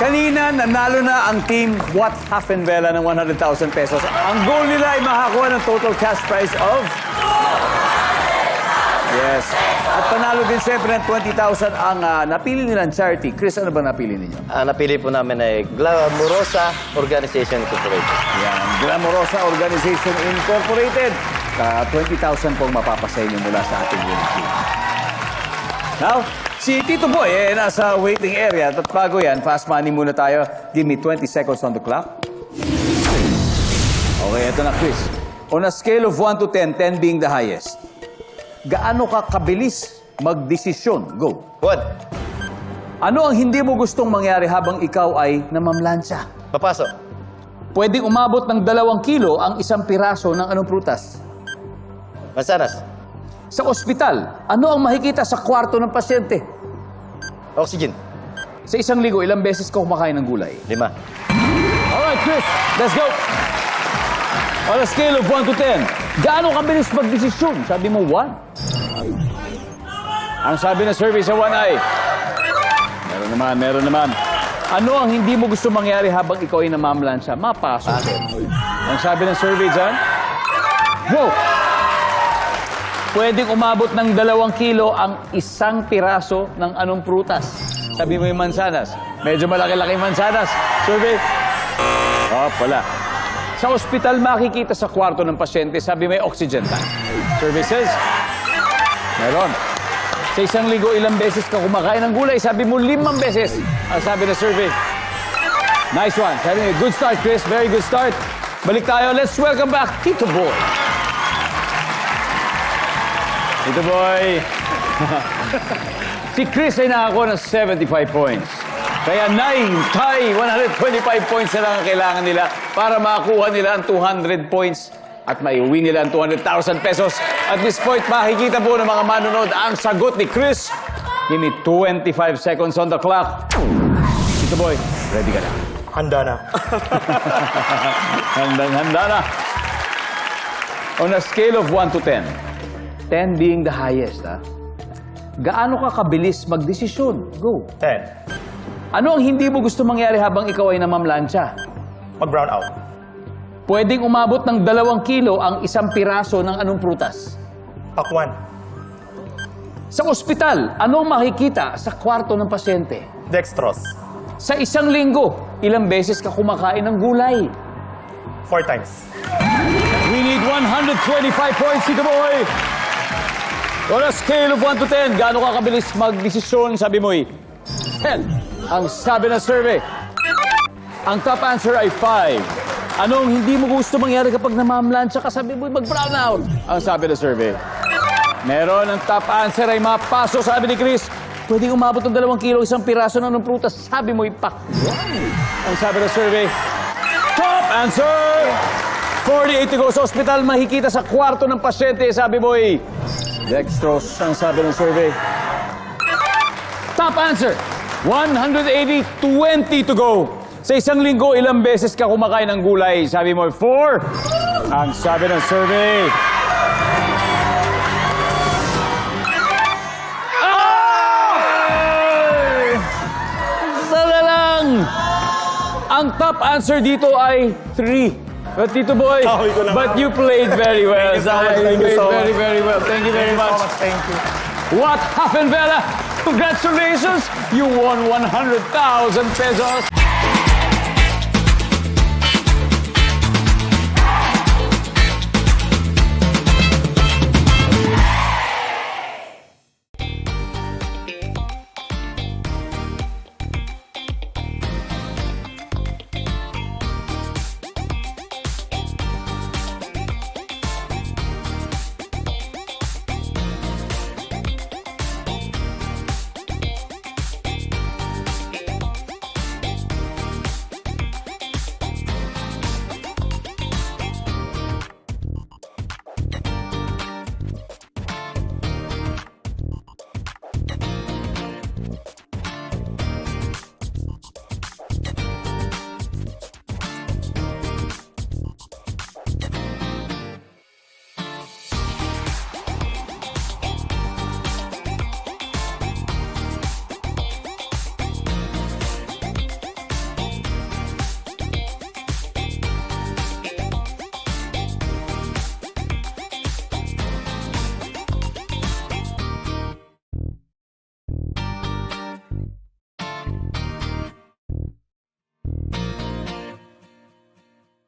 Kanina, nanalo na ang team What Half and Vela ng 100,000 pesos. Ang goal nila ay makakuha ng total cash prize of... Yes. At panalo din siyempre ng 20,000 ang ah, napili nilang charity. Chris, ano ba napili ninyo? Ah, napili po namin ay Glamurosa Organization Incorporated. Yan, Glamorosa Organization Incorporated. Ka 20,000 pong mapapasa inyo mula sa ating winning team. Now, si Tito Boy eh, nasa waiting area. At bago yan, fast money muna tayo. Give me 20 seconds on the clock. Okay, ito na, Chris. On a scale of 1 to 10, 10 being the highest, gaano ka kabilis magdesisyon? Go. What? Ano ang hindi mo gustong mangyari habang ikaw ay namamlansya? Papasok. Pwedeng umabot ng dalawang kilo ang isang piraso ng anong prutas? Mansanas. Sa ospital, ano ang makikita sa kwarto ng pasyente? Oxygen. Sa isang linggo, ilang beses ka kumakain ng gulay? Lima. Alright, Chris, let's go! On a scale of 1 to 10, gaano kabilis magdesisyon? Sabi mo 1. Ang sabi ng survey sa 1 ay, meron naman, meron naman. Ano ang hindi mo gusto mangyari habang ikaw ay namamlansya? Mapasok. Ang sabi ng survey dyan, Wow! Pwedeng umabot ng dalawang kilo ang isang piraso ng anong prutas. Sabi mo yung mansanas. Medyo malaki-laki mansanas. Survey. Oh, wala. Sa ospital, makikita sa kwarto ng pasyente, sabi may oxygen tank. Services? Meron. Sa isang linggo, ilang beses ka kumakain ng gulay? Sabi mo, limang beses. Ang sabi na survey. Nice one. Sabi niya, good start, Chris. Very good start. Balik tayo. Let's welcome back Tito Boy. Tito Boy. si Chris ay nakakuha ng 75 points. Kaya 9 tie, 125 points na lang ang kailangan nila para makakuha nila ang 200 points at maiuwi nila ang 200,000 pesos. At this point, makikita po ng mga manonood ang sagot ni Chris. Give me 25 seconds on the clock. Tito Boy, ready ka na. Handa na. Handang-handa na. On a scale of 1 to 10, 10 being the highest, ha? Gaano ka kabilis magdesisyon? Go. 10. Ano ang hindi mo gusto mangyari habang ikaw ay namamlansya? Mag-brown out. Pwedeng umabot ng dalawang kilo ang isang piraso ng anong prutas? Pakwan. Sa ospital, ano ang makikita sa kwarto ng pasyente? Dextrose. Sa isang linggo, ilang beses ka kumakain ng gulay? 4 times. We need 125 points, Tito Boy! On a scale of 1 to 10, gaano ka kabilis magdesisyon? Sabi mo 10. Ang sabi ng survey. Ang top answer ay 5. Anong hindi mo gusto mangyari kapag namamlansya ka? Sabi mo mag-brown out. Ang sabi ng survey. Meron ang top answer ay mapaso. Sabi ni Chris, pwedeng umabot ng dalawang kilo isang piraso ng anong prutas. Sabi mo ipakwan. Ang sabi ng survey. Top answer! 48 to go sa ospital, makikita sa kwarto ng pasyente. Sabi mo ay dextrose. Ang sabi ng survey. Top answer! 180, 20 to go. Sa isang linggo, ilang beses ka kumakain ng gulay? Sabi mo, 4. Ang sabi ng survey. Ay! Sana! Ang top answer dito ay 3. But Tito Boy, but you played very well. Thank you so much, You thank you played so very, much. very well. Thank you very much. Thank you. What happened, Bella? Congratulations! You won 100,000 pesos!